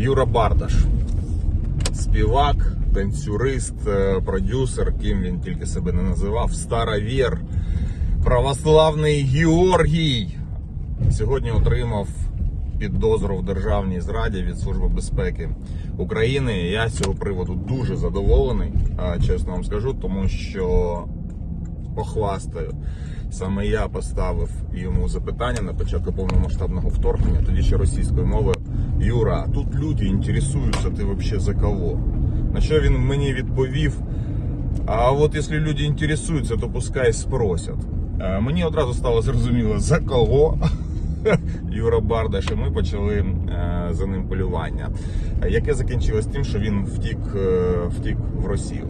Юра Бардаш. Співак, танцюрист, е, продюсер, ким він тільки себе не називав, старовір, православний Георгій. Сьогодні отримав підозру в державній зраді від Служби безпеки України. Я з цього приводу дуже задоволений, чесно вам скажу, тому що похвастаю. Саме я поставив йому запитання на початку повномасштабного вторгнення, тоді ще російською мовою. Юра, а тут люди інтересуються, ти взагалі за кого? На що він мені відповів? А от якщо люди інтересуються, то пускай спросять. Е, Мені одразу стало зрозуміло, за кого Юра Бардаш, і ми почали е, за ним полювання, яке закінчилось тим, що він втік, е, втік в Росію.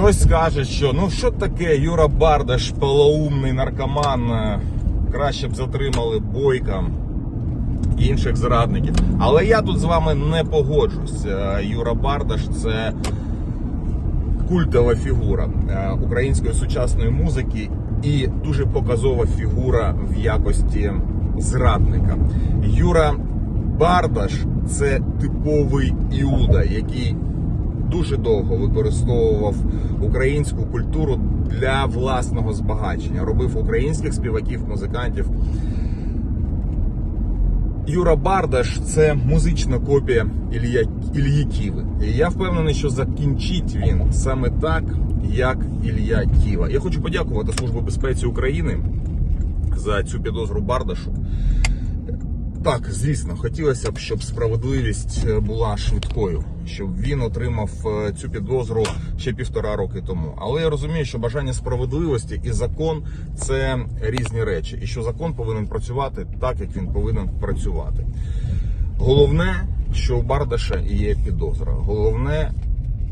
Хтось скаже, що ну що таке Юра Бардаш, полоумний наркоман, е, краще б затримали бойка інших зрадників. Але я тут з вами не погоджусь. Е, Юра Бардаш це культова фігура е, української сучасної музики і дуже показова фігура в якості зрадника. Юра Бардаш це типовий іуда, який дуже довго використовував українську культуру для власного збагачення, робив українських співаків, музикантів. Юра Бардаш це музична копія Ілля, Ільї Ківи. І я впевнений, що закінчить він саме так, як Ілля Ківа. Я хочу подякувати Службі безпеці України за цю підозру Бардашу. Так, звісно, хотілося б, щоб справедливість е, була швидкою, щоб він отримав е, цю підозру ще півтора роки тому. Але я розумію, що бажання справедливості і закон це різні речі, і що закон повинен працювати так, як він повинен працювати. Головне, що у Бардаша є підозра. Головне,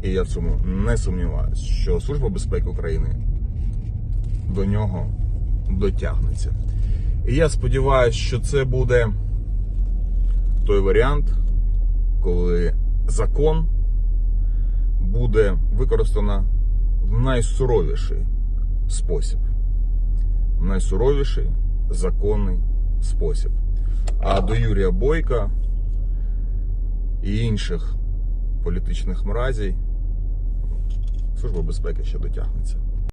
і я в цьому не сумніваюся, що Служба безпеки України до нього дотягнеться. І я сподіваюся, що це буде той варіант, коли закон буде використано в найсуровіший спосіб. В найсуровіший законний спосіб. А до Юрія Бойка і інших політичних мразій Служба безпеки ще дотягнеться.